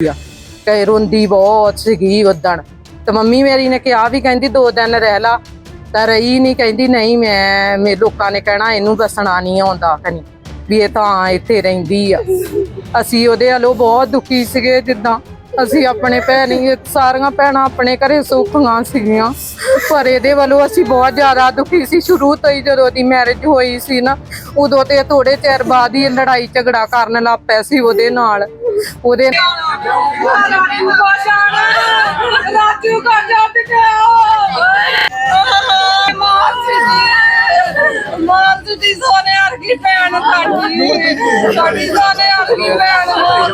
ਆ। ਕਹੇ ਰੋਂਦੀ ਬਹੁਤ ਸੀਗੀ ਉਦਣ ਤੇ ਮੰਮੀ ਮੇਰੀ ਨੇ ਕਿਹਾ ਵੀ ਕਹਿੰਦੀ ਦੋ ਦਿਨ ਰਹਿ ਲਾ। ਤਾਂ ਰਹੀ ਨਹੀਂ ਕਹਿੰਦੀ ਨਹੀਂ ਮੈਂ, ਮੇ ਲੋਕਾਂ ਨੇ ਕਹਿਣਾ ਇਹਨੂੰ ਦੱਸਣਾ ਨਹੀਂ ਆਉਂਦਾ ਕਨੀ ਵੀ ਇਹ ਤਾਂ ਇੱਥੇ ਰਹਿੰਦੀ ਆ। ਅਸੀਂ ਉਹਦੇ ਵੱਲੋਂ ਬਹੁਤ ਦੁਖੀ ਸੀਗੇ ਜਿੱਦਾਂ ਅਸੀਂ ਆਪਣੇ ਭੈਣੀ, ਸਾਰੀਆਂ ਭੈਣਾਂ ਆਪਣੇ ਘਰੇ ਸੁੱਖੀਆਂ ਸੀਗੀਆਂ। ਪਰ ਇਹਦੇ ਵੱਲੋਂ ਅਸੀਂ ਬਹੁਤ ਜ਼ਿਆਦਾ ਦੁਖੀ ਸੀ। ਸ਼ੁਰੂ ਤੋਂ ਹੀ ਜਦੋਂ ਦੀ ਮੈਰਿਜ ਹੋਈ ਸੀ ਨਾ, ਉਦੋਂ ਤੇ ਥੋੜੇ ਚਿਰ ਬਾਅਦ ਹੀ ਲੜਾਈ ਝਗੜਾ ਕਰਨ ਲੱਗ ਪਿਆ ਸੀ ਉਹਦੇ ਨਾਲ। ਉਹਦੇ ਸਾਡੀ ਸਾਡੀ ਸੋਨੇ ਵਰਗੀ ਭੈਣ ਮਾਰ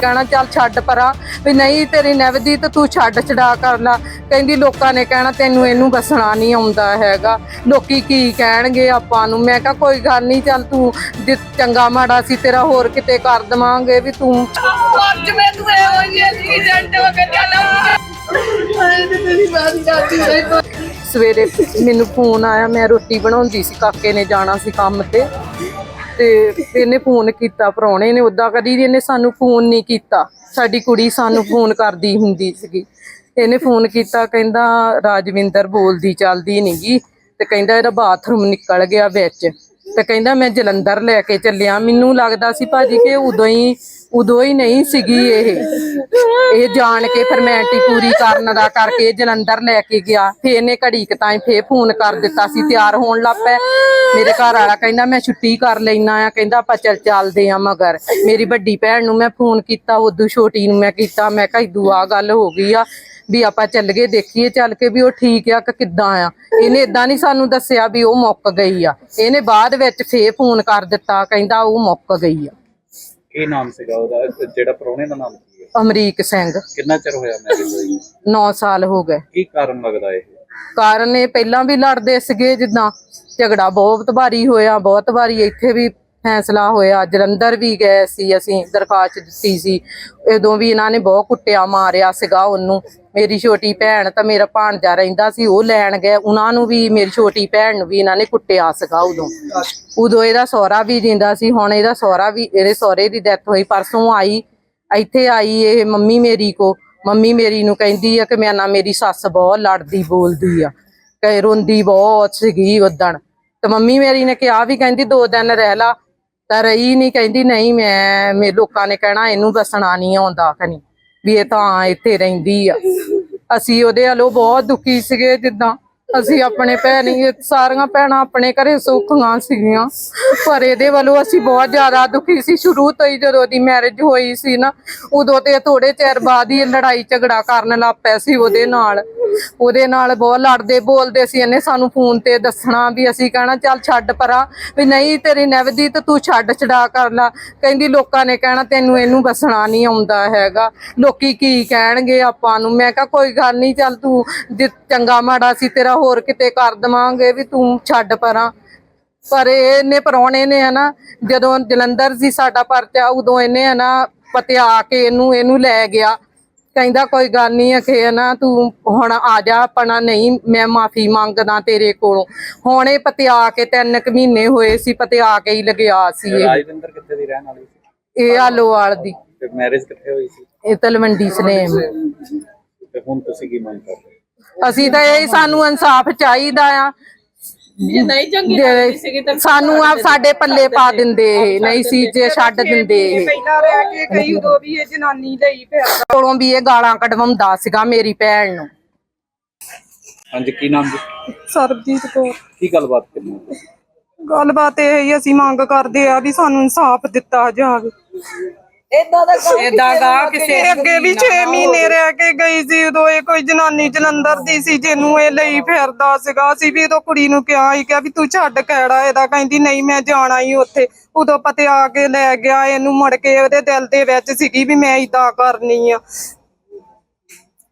ਕਹਿਣਾ ਚੱਲ ਛੱਡ ਪਰਾਂ, ਵੀ ਨਹੀਂ ਤੇਰੀ ਨਵਦੀ ਤੇ ਤੂੰ ਛੱਡ ਛਡਾ ਕਰ ਲਾ। ਕਹਿੰਦੀ ਲੋਕਾਂ ਨੇ ਕਹਿਣਾ ਤੈਨੂੰ ਇਹਨੂੰ ਬਸਣਾ ਨਹੀਂ ਆਉਂਦਾ ਹੈਗਾ। ਲੋਕੀ ਕੀ ਕਹਿਣਗੇ ਆਪਾਂ ਨੂੰ? ਮੈਂ ਕਿਹਾ ਕੋਈ ਗੱਲ ਨਹੀਂ, ਚੱਲ ਤੂੰ ਚੰਗਾ ਮਾੜਾ ਸੀ ਤੇਰਾ ਹੋਰ ਕਿਤੇ ਕਰ ਦਵਾਂਗੇ ਵੀ ਤੂੰ। ਅੱਜ ਮੈਂ ਤੂੰ ਇਹ ਹੋਈ ਹੈ ਹੋ ਕੇ ਚੱਲ ਆਏ ਤੇਰੀ ਬਾਤ ਜਾਂਦੀ ਹੈ। ਸਵੇਰੇ ਮੈਨੂੰ ਫੋਨ ਆਇਆ, ਮੈਂ ਰੋਟੀ ਬਣਾਉਂਦੀ ਸੀ, ਕਾਕੇ ਨੇ ਜਾਣਾ ਸੀ ਕੰਮ ਤੇ। ਤੇ ਇਹਨੇ ਫੋਨ ਕੀਤਾ ਪ੍ਰਾਹੁਣੇ ਨੇ ਉਦਾਂ ਕਦੀ ਇਹਨੇ ਸਾਨੂੰ ਫੋਨ ਨਹੀਂ ਕੀਤਾ। ਸਾਡੀ ਕੁੜੀ ਸਾਨੂੰ ਫੋਨ ਕਰਦੀ ਹੁੰਦੀ ਸੀਗੀ। ਇਹਨੇ ਫੋਨ ਕੀਤਾ, ਕਹਿੰਦਾ ਰਾਜਵਿੰਦਰ ਬੋਲਦੀ ਚੱਲਦੀ ਨਹੀਂਗੀ ਤੇ ਕਹਿੰਦਾ ਇਹਦਾ ਬਾਥਰੂਮ ਨਿਕਲ ਗਿਆ ਵਿੱਚ। ਤੇ ਕਹਿੰਦਾ ਮੈਂ ਜਲੰਧਰ ਲੈ ਕੇ ਚੱਲਿਆ। ਮੈਨੂੰ ਲੱਗਦਾ ਸੀ ਭਾਜੀ ਕਿ ਉਦੋਂ ਹੀ ਉਦੋਂ ਹੀ ਨਹੀਂ ਸੀਗੀ ਇਹ। ਇਹ ਜਾਣ ਕੇ ਫਰਮੈਲਿਟੀ ਪੂਰੀ ਕਰਨ ਦਾ ਕਰਕੇ ਜਲੰਧਰ ਲੈ ਕੇ ਗਿਆ। ਫੇਰ ਇਹਨੇ ਘੜੀ ਕੁ ਤਾਈਂ ਫੇਰ ਫੋਨ ਕਰ ਦਿੱਤਾ ਸੀ, ਤਿਆਰ ਹੋਣ ਲੱਗ ਪਏ ਮੇਰੇ ਘਰ ਵਾਲਾ ਕਹਿੰਦਾ, ਮੈਂ ਛੁੱਟੀ ਕਰ ਲੈਣਾ ਆ। ਕਹਿੰਦਾ, ਆਪਾਂ ਚੱਲ ਚੱਲਦੇ ਆ ਮਗਰ। ਮੇਰੀ ਵੱਡੀ ਭੈਣ ਨੂੰ ਮੈਂ ਫੋਨ ਕੀਤਾ ਉਦੋਂ ਛੋਟੀ ਨੂੰ ਮੈਂ ਕੀਤਾ, ਮੈਂ ਕਿਹਾ ਇਦੂ ਆ ਗੱਲ ਹੋ ਗਈ ਆ ਵੀ ਆਪਾਂ ਚੱਲ ਗਏ, ਦੇਖੀਏ ਚੱਲ ਕੇ ਵੀ ਉਹ ਠੀਕ ਆ ਕਿ ਕਿੱਦਾਂ ਆ। ਇਹਨੇ ਇਦਾਂ ਨਹੀਂ ਸਾਨੂੰ ਦੱਸਿਆ ਵੀ ਉਹ ਮੁੱਕ ਗਈ ਆ। ਇਹਨੇ ਬਾਅਦ ਵਿੱਚ ਫੇਰ ਫੋਨ ਕਰ ਦਿੱਤਾ, ਕਹਿੰਦਾ, ਉਹ ਮੁੱਕ ਗਈ ਆ। ਕੀ ਨਾਮ ਸੀਗਾ ਉਹਦਾ ਜਿਹੜਾ ਪ੍ਰਾਹੁਣੇ ਦਾ ਨਾਮ ਕੀ ਹੈ ਅਮਰੀਕ ਸਿੰਘ। ਕਿੰਨਾ ਚਿਰ ਹੋਇਆ ਮੈਰਿਜ ਹੋਈ? 9 ਸਾਲ ਹੋ ਗਏ। ਕੀ ਕਾਰਨ ਲੱਗਦਾ ਇਹ? ਕਾਰਨ ਇਹ ਪਹਿਲਾਂ ਵੀ ਲੜਦੇ ਸੀਗੇ ਜਿੱਦਾਂ ਝਗੜਾ ਬਹੁਤ ਵਾਰੀ ਹੋਇਆ ਬਹੁਤ ਵਾਰੀ ਇੱਥੇ ਵੀ ਫੈਸਲਾ ਹੋਇਆ ਜਲੰਧਰ ਵੀ ਗਏ ਸੀ ਅਸੀਂ ਦਰਖਾਸਤ ਦਿੱਤੀ ਸੀ। ਉਦੋਂ ਵੀ ਇਹਨਾਂ ਨੇ ਬਹੁਤ ਕੁੱਟਿਆ ਮਾਰਿਆ ਸੀਗਾ ਉਹਨੂੰ। ਮੇਰੀ ਛੋਟੀ ਭੈਣ ਤਾਂ ਮੇਰਾ ਭਾਣਜਾ ਰਹਿੰਦਾ ਸੀ, ਉਹ ਲੈਣ ਗਏ। ਉਹਨਾਂ ਨੂੰ ਵੀ ਮੇਰੀ ਛੋਟੀ ਭੈਣ ਨੂੰ ਵੀ ਇਹਨਾਂ ਨੇ ਕੁੱਟਿਆ ਸੀਗਾ ਉਦੋਂ। ਉਦੋਂ ਇਹਦਾ ਸਹੁਰਾ ਵੀ ਜਿੰਦਾ ਸੀ, ਹੁਣ ਇਹਦਾ ਸਹੁਰਾ ਵੀ, ਇਹਦੇ ਸਹੁਰੇ ਦੀ ਡੈਥ ਹੋਈ, ਪਰਸੋਂ ਆਈ, ਇੱਥੇ ਆਈ ਇਹ ਮੰਮੀ ਮੇਰੀ ਕੋ। ਮੰਮੀ ਮੇਰੀ ਨੂੰ ਕਹਿੰਦੀ ਆ ਕਿ ਮੈਂ ਨਾ ਮੇਰੀ ਸੱਸ ਬਹੁਤ ਲੜਦੀ ਬੋਲਦੀ ਆ ਕਹੇ ਰੋਂਦੀ ਬਹੁਤ ਸੀਗੀ ਉਦਣ ਤੇ ਮੰਮੀ ਮੇਰੀ ਨੇ ਕਿਹਾ ਵੀ ਕਹਿੰਦੀ, ਦੋ ਦਿਨ ਰਹਿ ਲਾ। ਤਾਂ ਰਹੀ ਨਹੀਂ ਕਹਿੰਦੀ, ਨਹੀਂ ਮੈਂ, ਮੇ ਲੋਕਾਂ ਨੇ ਕਹਿਣਾ ਇਹਨੂੰ ਦੱਸਣਾ ਨਹੀਂ ਆਉਂਦਾ ਕਨੀ ਵੀ ਇਹ ਤਾਂ ਇੱਥੇ ਰਹਿੰਦੀ ਆ। ਅਸੀਂ ਉਹਦੇ ਵੱਲੋਂ ਬਹੁਤ ਦੁਖੀ ਸੀਗੇ ਜਿੱਦਾਂ ਅਸੀਂ ਆਪਣੇ ਭੈਣੀ ਸਾਰੀਆਂ ਭੈਣਾਂ ਆਪਣੇ ਘਰੇ ਸੁੱਖੀਆਂ ਸੀਗੀਆਂ। ਪਰ ਇਹਦੇ ਵੱਲੋਂ ਅਸੀਂ ਬਹੁਤ ਜ਼ਿਆਦਾ ਦੁਖੀ ਸੀ। ਸ਼ੁਰੂ ਤੋਂ ਹੀ ਜਦੋਂ ਦੀ ਮੈਰਿਜ ਹੋਈ ਸੀ ਨਾ, ਉਦੋਂ ਤੇ ਥੋੜੇ ਚਿਰ ਬਾਅਦ ਹੀ ਲੜਾਈ ਝਗੜਾ ਕਰਨ ਲੱਗ ਪਿਆ ਸੀ ਉਹਦੇ ਨਾਲ। ਉਹਦੇ ਨਾਲ ਬਹੁਤ ਲੜਦੇ ਬੋਲਦੇ ਸੀ, ਇਹਨੇ ਸਾਨੂੰ ਫੋਨ ਤੇ ਦੱਸਣਾ ਵੀ ਅਸੀਂ ਕਹਿਣਾ, ਚੱਲ ਛੱਡ ਪਰਾਂ, ਵੀ ਨਹੀਂ ਤੇਰੀ ਨਵਦੀ ਤੂੰ ਛੱਡ ਛਡਾ ਕਰ ਲਾ। ਕਹਿੰਦੀ ਲੋਕਾਂ ਨੇ ਕਹਿਣਾ, ਤੈਨੂੰ ਇਹਨੂੰ ਬਸਣਾ ਨਹੀਂ ਆਉਂਦਾ ਹੈਗਾ। ਲੋਕੀ ਕੀ ਕਹਿਣਗੇ ਆਪਾਂ ਨੂੰ? ਮੈਂ ਕਿਹਾ, ਕੋਈ ਗੱਲ ਨਹੀਂ, ਚੱਲ ਤੂੰ ਚੰਗਾ ਮਾੜਾ ਸੀ, ਤੇਰਾ ਹੋਰ ਕਿਤੇ ਕਰ ਦਵਾਂਗੇ ਵੀ ਤੂੰ ਛੱਡ ਪਰਾਂ। ਪਰ ਇਹਨੇ ਪ੍ਰਾਹੁਣੇ ਨੇ ਹਨਾ, ਜਦੋਂ ਜਲੰਧਰ ਸੀ ਸਾਡਾ ਪਰਚਾ, ਉਦੋਂ ਇਹਨੇ ਹਨਾ, ਪਤਿਆ ਕੇ ਇਹਨੂੰ ਇਹਨੂੰ ਲੈ ਗਿਆ। ਕਹਿੰਦਾ ਕੋਈ ਗੱਲ ਨਹੀਂ ਕਿ ਨਾ ਤੂੰ ਹੁਣ ਆ ਜਾ ਆਪਣਾ ਨਹੀਂ ਮੈਂ ਮਾਫੀ ਮੰਗਦਾ ਤੇਰੇ ਕੋਲੋਂ। ਹੁਣ ਇਹ ਪਤਿਆ ਕੇ ਤਿੰਨ ਕੁ ਮਹੀਨੇ ਹੋਏ ਸੀ ਪਤਿਆ ਕੇ ਹੀ ਲਗਿਆ ਸੀ ਇਹ। ਰਾਜਵਿੰਦਰ ਕਿੱਥੇ ਦੀ ਰਹਿਣ ਵਾਲੀ ਸੀ? ਇਹ ਆਲੋਵਾਲ ਦੀ। ਤੇ ਮੈਰਿਜ ਕਿੱਥੇ ਹੋਈ ਸੀ? ਇਹ ਤਲਵੰਡੀ ਸਨੇਮ ਤੇ ਹੁਣ ਤੁਸੀਂ ਕੀ ਮੰਗ ਕਰਦੇ? ਹੋ? ਅਸੀਂ ਤਾਂ ਇਹ ਸਾਨੂੰ ਇਨਸਾਫ ਚਾਹੀਦਾ ਆ। ਜੇ ਨਹੀਂ ਚੰਗੀ ਸਾਨੂੰ ਆ ਸਾਡੇ ਪੱਲੇ ਪਾ ਦਿੰਦੇ ਇਹ, ਨਹੀਂ ਸੀ ਜੇ ਛੱਡ ਦਿੰਦੇ। ਇਹ ਪਹਿਲਾਂ ਰਹਿ ਕੇ ਕਈ ਉਦੋਂ ਵੀ ਇਹ ਜਨਾਨੀ ਲਈ ਫਿਰਦਾ ਕੋਲੋਂ ਵੀ ਇਹ ਗਾਲਾਂ ਕਢਵਾਉਂਦਾ ਸੀਗਾ ਮੇਰੀ ਭੈਣ ਨੂੰ। ਹਾਂਜੀ ਕੀ ਨਾਮ ਜੀ? ਸਰਬਜੀਤ ਕੌਰ। ਕੀ ਗੱਲਬਾਤ ਕਰਨੀ? ਗੱਲਬਾਤ ਇਹ ਹੀ ਅਸੀਂ ਮੰਗ ਕਰਦੇ ਆ ਵੀ ਸਾਨੂੰ ਇਨਸਾਫ ਦਿੱਤਾ ਜਾਵੇ। ਏਦਾਂ ਦਾ ਕਿਸੇ ਇਹ ਅੱਗੇ ਵੀ 6 ਮਹੀਨੇ ਰਹਿ ਕੇ ਗਈ ਸੀ ਉਦੋਂ ਇਹ ਕੋਈ ਜਨਾਨੀ ਜਲੰਧਰ ਦੀ ਸੀ ਜਿਹਨੂੰ ਇਹ ਲਈ ਫਿਰਦਾ ਸੀਗਾ। ਅਸੀਂ ਵੀ ਉਦੋਂ ਕੁੜੀ ਨੂੰ ਕਿਹਾ ਸੀ ਵੀ ਤੂੰ ਛੱਡ ਕਿਹੜਾ ਇਹਦਾ ਕਹਿੰਦੀ ਨਹੀਂ ਮੈਂ ਜਾਣਾ ਹੀ ਉੱਥੇ। ਉਦੋਂ ਪਤੇ ਆ ਕੇ ਲੈ ਗਿਆ ਇਹਨੂੰ ਮੁੜ ਕੇ ਉਹਦੇ ਦਿਲ ਦੇ ਵਿੱਚ ਸੀਗੀ ਵੀ ਮੈਂ ਇਦਾਂ ਕਰਨੀ ਆ।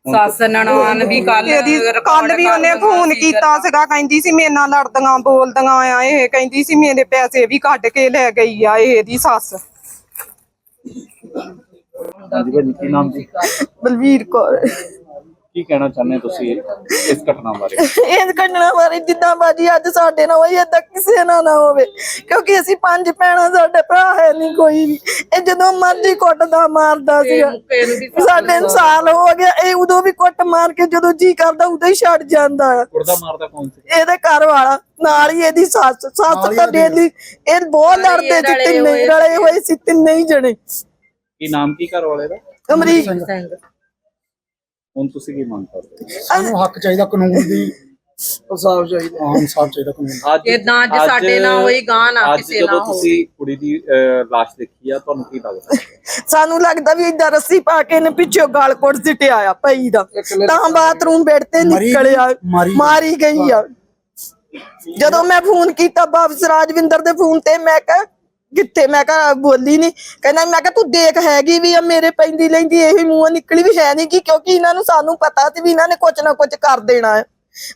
ਸੱਸ ਨਨਾਣ ਵੀ ਕੱਲ ਕੱਲ ਵੀ ਉਹਨੇ ਫੋਨ ਕੀਤਾ ਸੀਗਾ ਕਹਿੰਦੀ ਸੀ ਮੇਰੇ ਨਾਲ ਲੜਦੀਆਂ ਬੋਲਦੀਆਂ ਆ ਇਹ ਕਹਿੰਦੀ ਸੀ ਮੇਰੇ ਪੈਸੇ ਵੀ ਕੱਢ ਕੇ ਲੈ ਗਈ ਆ ਇਹ ਇਹਦੀ ਸੱਸ। ਹਾਂਜੀ ਭਾਜੀ ਕੀ ਨਾਮ ਜੀ? ਬਲਵੀਰ ਕੌਰ। ਕੀ ਕਹਿਣਾ ਚਾਹੁੰਦੇ ਹੋ ਤੁਸੀਂ ਇਸ ਘਟਨਾ ਬਾਰੇ? ਇਸ ਘਟਨਾ ਬਾਰੇ ਜਿੱਦਾਂ ਬਾਜੀ ਅੱਜ ਸਾਡੇ ਨਾਲ ਹੋਈ ਏਦਾਂ ਕਿਸੇ ਨਾਲ ਨਾ ਹੋਵੇ। ਕਿਉਂਕਿ ਅਸੀਂ ਪੰਜ ਭੈਣਾਂ ਸਾਡੇ ਭਰਾ ਹੈ ਨਹੀਂ ਕੋਈ ਵੀ। ਇਹ ਜਦੋਂ ਮਰਜ਼ੀ ਕੁੱਟਦਾ ਮਾਰਦਾ ਵੀ ਸਾਡੇ ਨੂੰ ਸਾਲ ਹੋ ਗਿਆ ਇਹ ਉਦੋਂ ਵੀ ਕੁੱਟ ਮਾਰ ਕੇ ਜਦੋਂ ਜੀ ਕਰਦਾ ਉਦੋਂ ਹੀ ਛੱਡ ਜਾਂਦਾ। ਆ ਕੁੜਦਾ ਮਾਰਦਾ ਕੌਣ ਸੀ? ਇਹਦੇ ਘਰ ਵਾਲਾ ਨਾਲ ਹੀ ਇਹਦੀ ਸੱਸ। ਸੱਸ ਤਾਂ ਡੇਲੀ ਇਹ ਬਹੁਤ ਲੜਦੇ ਸੀ ਤਿੰਨੇ ਰਲੇ ਹੋਏ ਸੀ ਤਿੰਨੇ ਹੀ ਜਣੇ। ਕੀ ਨਾਮ ਕੀ ਘਰ ਵਾਲੇ ਦਾ? ਅਮਰੀਕ। ਸਿੰਘ। ਹੁਣ ਤੁਸੀਂ ਕੀ ਮੰਗ ਕਰਦੇ ਹੋ? ਸਾਨੂੰ ਹੱਕ ਚਾਹੀਦਾ ਕਾਨੂੰਨ ਦੀ ਇਨਸਾਫ ਚਾਹੀਦਾ। ਹਾਂ ਇਨਸਾਫ ਚਾਹੀਦਾ ਕਾਨੂੰਨ ਅੱਜ ਏਦਾਂ ਅੱਜ ਸਾਡੇ ਨਾਲ ਹੋਈ, ਗਾਂਹ ਨਾ ਅੱਜ ਕਿਸੇ ਜਦੋਂ ਨਾਲ ਹੋਵੇ। ਤੁਸੀਂ ਕੁੜੀ ਦੀ ਅਹ, ਲਾਸ਼ ਦੇਖੀ ਆ ਤੁਹਾਨੂੰ ਕੀ ਲੱਗਦਾ? ਸਾਨੂੰ ਲੱਗਦਾ ਵੀ ਇਦਾਂ ਰੱਸੀ ਪਾ ਕੇ ਇਹਨੇ ਪਿੱਛੋਂ ਗਾਲ ਕੋਟ ਸਿੱਟਿਆ ਆ ਪਈ ਦਾ। ਤਾਂ ਬਾਥਰੂਮ ਬੈੱਡ ਤੇ ਮਰੀ- ਨਿਕਲਿਆ। ਮਾਰੀ- ਮਾਰੀ ਗਈ ਆ। ਜਦੋਂ ਮੈਂ ਫੋਨ ਕੀਤਾ ਵਾਪਸ ਰਾਜਵਿੰਦਰ ਦੇ ਫੋਨ ਤੇ ਮੈਂ ਕਿਹਾ ਕਿੱਥੇ ਮੈਂ ਕਿਹਾ ਬੋਲੀ ਨਹੀਂ ਕਹਿੰਦਾ ਮੈਂ ਕਿਹਾ ਤੂੰ ਦੇਖ ਹੈਗੀ ਵੀ ਆ ਮੇਰੇ ਪੈਂਦੀ ਲੈਂਦੀ ਇਹ ਮੂੰਹੋਂ ਨਿਕਲੀ ਵੀ ਹੈ ਨਹੀਂ ਕਿ ਕਿਉਂਕਿ ਇਹਨਾਂ ਨੂੰ ਸਾਨੂੰ ਪਤਾ ਸੀ ਵੀ ਇਹਨਾਂ ਨੇ ਕੁਝ ਨਾ ਕੁਝ ਕਰ ਦੇਣਾ ਹੈ।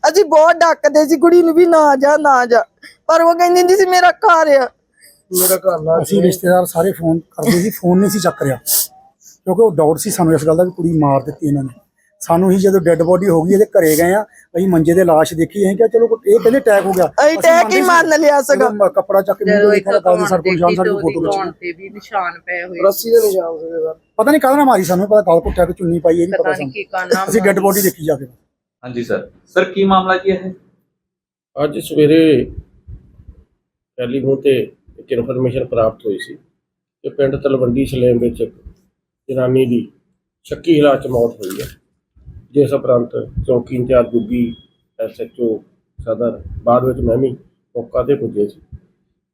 ਅਸੀਂ ਬਹੁਤ ਡੱਕਦੇ ਸੀ ਕੁੜੀ ਨੂੰ ਵੀ ਨਾ ਜਾ ਨਾ ਜਾ। ਪਰ ਉਹ ਕਹਿੰਦੀ ਹੁੰਦੀ ਸੀ ਮੇਰਾ ਘਰ ਆ। ਮੇਰਾ ਘਰ ਲਾ ਅਸੀਂ ਰਿਸ਼ਤੇਦਾਰ ਸਾਰੇ ਫੋਨ ਕਰਦੇ ਸੀ ਫੋਨ ਨਹੀਂ ਸੀ ਚੱਕ ਰਿਹਾ। ਕਿਉਂਕਿ ਉਹ ਡਾਊਟ ਸੀ ਸਾਨੂੰ ਇਸ ਗੱਲ ਦਾ ਵੀ ਕੁੜੀ ਮਾਰ ਦਿੱਤੀ ਇਹਨਾਂ ਨੇ। ਸਾਨੂੰ ਹੀ ਜਦੋਂ ਡੈੱਡ ਬੋਡੀ ਹੋ ਗਈ ਇਹਦੇ ਘਰੇ ਗਏ ਆ ਅਸੀਂ ਮੰਜੇ ਦੇ ਲਾਸ਼ ਦੇਖੀ ਅਸੀਂ ਕਿਹਾ ਚਲੋ ਇਹ ਕਹਿੰਦੇ ਅਟੈਕ ਹੋ ਗਿਆ। ਅਸੀਂ attack ਹੀ ਮੰਨ ਲਿਆ ਸੀਗਾ। ਕੱਪੜਾ ਚੱਕ ਕੇ ਇੱਕ ਦੇਖਿਆ ਕੌਣ ਸਰ ਕੋਲ ਜਾਣ ਸਾਡੀ ਫੋਟੋ ਵਿੱਚ। ਤੇ ਵੀ ਨਿਸ਼ਾਨ ਪਏ ਹੋਏ ਰੱਸੀ ਦੇ ਨਿਸ਼ਾਨ ਸੀਗੇ ਸਰ। ਪਤਾ ਨਹੀਂ ਕਾਹਦਾ ਨਾਲ ਮਾਰੀ ਸਾਨੂੰ ਪਤਾ ਗਲ ਘੁੱਟਿਆ ਕਿ ਚੁੰਨੀ ਪਾਈ ਇਹ ਨਹੀਂ ਪਤਾ ਸਾਨੂੰ। ਅਸੀਂ ਡੈੱਡ ਬੋਡੀ ਦੇਖੀ ਜਾ ਕੇ। ਹਾਂਜੀ ਸਰ। ਸਰ ਕੀ ਮਾਮਲਾ ਕੀ ਹੈ ਅੱਜ ਸਵੇਰੇ ਟੈਲੀਫੋਨ ਤੇ ਇੱਕ ਇਨਫੋਰਮੇਸ਼ਨ ਪ੍ਰਾਪਤ ਹੋਈ ਸੀ ਕਿ ਪਿੰਡ ਤਲਵੰਡੀ ਸਲੇਮ ਵਿੱਚ ਇੱਕ ਜਨਾਨੀ ਦੀ ਸ਼ੱਕੀ ਹਾਲਾਤ 'ਚ ਮੌਤ ਹੋਈ ਹੈ। ਜਿਸ ਉਪਰੰਤ ਚੌਕੀ ਇੰਚਾਰਜ ਗੁੱਗੀ ਐਸਐਚਓ ਸਦਰ, ਬਾਅਦ ਵਿੱਚ ਮੈਂ ਵੀ ਮੌਕਾ ਤੇ ਪੁੱਜੇ ਸੀ।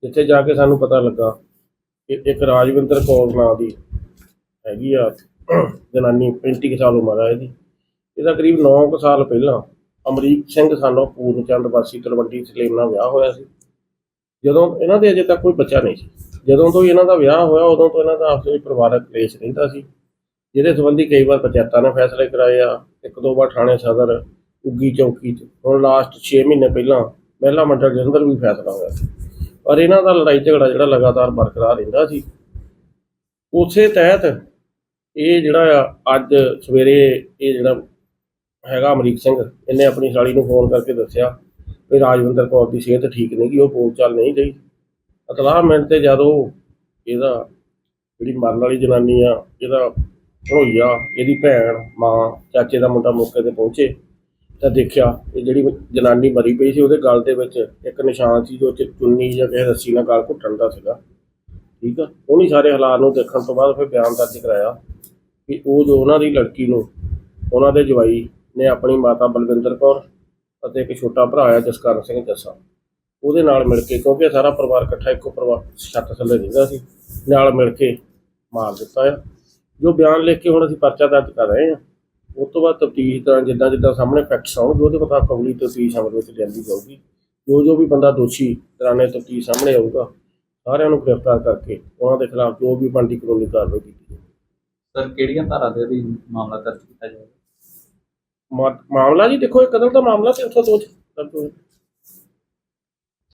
ਜਿੱਥੇ ਜਾ ਕੇ ਸਾਨੂੰ ਪਤਾ ਲੱਗਾ ਕਿ ਇੱਕ ਰਾਜਵਿੰਦਰ ਕੌਰ ਨਾਂ ਦੀ ਹੈਗੀ ਆ, ਜਨਾਨੀ 35 ਕੁ ਸਾਲ ਉਮਰ ਆ ਇਹਦੀ। ਇਹਦਾ ਕਰੀਬ 9 ਕੁ ਸਾਲ ਪਹਿਲਾਂ ਅਮਰੀਕ ਸਿੰਘ ਸਾਨੂੰ ਪੂਰਨ ਚੰਦ ਵਾਸੀ ਤਲਵੰਡੀ ਸਲੇਮ ਨਾਲ ਵਿਆਹ ਹੋਇਆ ਸੀ। ਜਦੋਂ ਇਹਨਾਂ ਦੇ ਅਜੇ ਤੱਕ ਕੋਈ ਬੱਚਾ ਨਹੀਂ ਸੀ। ਜਦੋਂ ਤੋਂ ਹੀ ਇਹਨਾਂ ਦਾ ਵਿਆਹ ਹੋਇਆ, ਉਦੋਂ ਤੋਂ ਇਹਨਾਂ ਦਾ ਆਪਸ ਵਿੱਚ ਪਰਿਵਾਰਕ ਕਲੇਸ਼ ਰਹਿੰਦਾ ਸੀ। ਜਿਹਦੇ ਸੰਬੰਧੀ ਕਈ ਵਾਰ ਪੰਚਾਇਤਾਂ ਨੇ ਫੈਸਲੇ ਕਰਾਏ ਆ ਇੱਕ ਦੋ ਵਾਰ ਥਾਣੇ ਸਦਰ, ਉੱਗੀ ਚੌਕੀ 'ਚ। ਹੁਣ ਲਾਸਟ 6 ਮਹੀਨੇ ਪਹਿਲਾਂ ਮਹਿਲਾ ਮੰਡਲ ਦੇ ਅੰਦਰ ਵੀ ਫੈਸਲਾ ਹੋਇਆ ਸੀ। ਪਰ ਇਹਨਾਂ ਦਾ ਲੜਾਈ ਝਗੜਾ ਜਿਹੜਾ ਲਗਾਤਾਰ ਬਰਕਰਾਰ ਰਹਿੰਦਾ ਸੀ। ਉਸੇ ਤਹਿਤ ਇਹ ਜਿਹੜਾ ਆ, ਅੱਜ ਸਵੇਰੇ ਇਹ ਜਿਹੜਾ ਹੈਗਾ ਅਮਰੀਕ ਸਿੰਘ, ਇਹਨੇ ਆਪਣੀ ਸਾਲੀ ਨੂੰ ਫੋਨ ਕਰਕੇ ਦੱਸਿਆ ਵੀ ਰਾਜਵਿੰਦਰ ਕੌਰ ਦੀ ਸਿਹਤ ਠੀਕ ਨਹੀਂ ਗੀ, ਉਹ ਬੋਲ ਚਾਲ ਨਹੀਂ ਰਹੀ। ਅਤਲਾਹ ਮਿੰਟ ਤੇ ਜਦੋਂ ਇਹਦਾ ਜਿਹੜੀ ਮਰਨ ਵਾਲੀ ਜਨਾਨੀ ਆ, ਇਹਦਾ ਹੋਈਆ ਇਹਦੀ ਭੈਣ, ਮਾਂ, ਚਾਚੇ ਦਾ ਮੁੰਡਾ ਮੌਕੇ ਤੇ ਪਹੁੰਚੇ ਤਾਂ ਦੇਖਿਆ ਇਹ ਜਿਹੜੀ ਜਨਾਨੀ ਮਰੀ ਪਈ ਸੀ, ਉਹਦੇ ਗਲ ਦੇ ਵਿੱਚ ਇੱਕ ਨਿਸ਼ਾਨ ਸੀ, ਜੋ ਚ ਚੁੰਨੀ ਜਾਂ ਕਿਸੇ ਰੱਸੀ ਨਾਲ ਗਲ ਘੁੱਟਣ ਦਾ ਸੀਗਾ। ਠੀਕ ਆ? ਉਹਨੇ ਸਾਰੇ ਹਾਲਾਤ ਨੂੰ ਦੇਖਣ ਤੋਂ ਬਾਅਦ ਫਿਰ ਬਿਆਨ ਦਰਜ ਕਰਾਇਆ ਕਿ ਉਹ ਜੋ ਉਹਨਾਂ ਦੀ ਲੜਕੀ ਨੂੰ, ਉਹਨਾਂ ਦੇ ਜਵਾਈ ਨੇ ਆਪਣੀ ਮਾਤਾ ਬਲਵਿੰਦਰ ਕੌਰ ਅਤੇ ਇੱਕ ਛੋਟਾ ਭਰਾ ਆ, ਜਸਕਰਨ ਸਿੰਘ ਜੱਸਾ। ਉਹਦੇ ਨਾਲ ਮਿਲ ਕੇ, ਕਿਉਂਕਿ ਸਾਰਾ ਪਰਿਵਾਰ ਇਕੱਠਾ ਇੱਕੋ ਪਰਿਵਾਰ ਛੱਤ ਥੱਲੇ ਰਹਿੰਦਾ ਸੀ, ਨਾਲ ਮਿਲ ਕੇ ਮਾਰ ਦਿੱਤਾ ਆ। ਜੋ ਬਿਆਨ ਲਿਖ ਕੇ ਹੁਣ ਅਸੀਂ ਪਰਚਾ ਦਰਜ ਕਰ ਰਹੇ ਹਾਂ ਉਸ ਤੋਂ ਬਾਅਦ ਤਫਤੀਸ਼ ਦਾ ਜਿੱਦਾਂ ਜਿੱਦਾਂ ਸਾਹਮਣੇ ਫੈਕਟਸ ਆਉਣਗੇ ਉਹਦੇ ਮੁਤਾਬਕ ਅਗਲੀ ਤਫਤੀਸ਼ ਅਮਲ ਵਿੱਚ ਲਿਆਂਦੀ ਜਾਊਗੀ। ਜੋ ਜੋ ਵੀ ਬੰਦਾ ਦੋਸ਼ੀ ਦੌਰਾਨੇ ਤਫਤੀਸ਼ ਸਾਹਮਣੇ ਆਊਗਾ ਸਾਰਿਆਂ ਨੂੰ ਗ੍ਰਿਫਤਾਰ ਕਰਕੇ ਉਹਨਾਂ ਦੇ ਖਿਲਾਫ ਜੋ ਵੀ ਬਣਦੀ ਕਾਨੂੰਨੀ ਕਾਰਵਾਈ ਕੀਤੀ ਜਾਊਗੀ। ਸਰ ਕਿਹੜੀਆਂ ਧਾਰਾ ਦੇ ਅਧੀਨ ਮਾਮਲਾ ਦਰਜ ਕੀਤਾ ਜਾਏਗਾ ਮਾਮਲਾ ਜੀ ਦੇਖੋ ਇਹ ਕਤਲ ਦਾ ਮਾਮਲਾ ਤੇ ਉੱਥੋਂ ਹੋਇਆ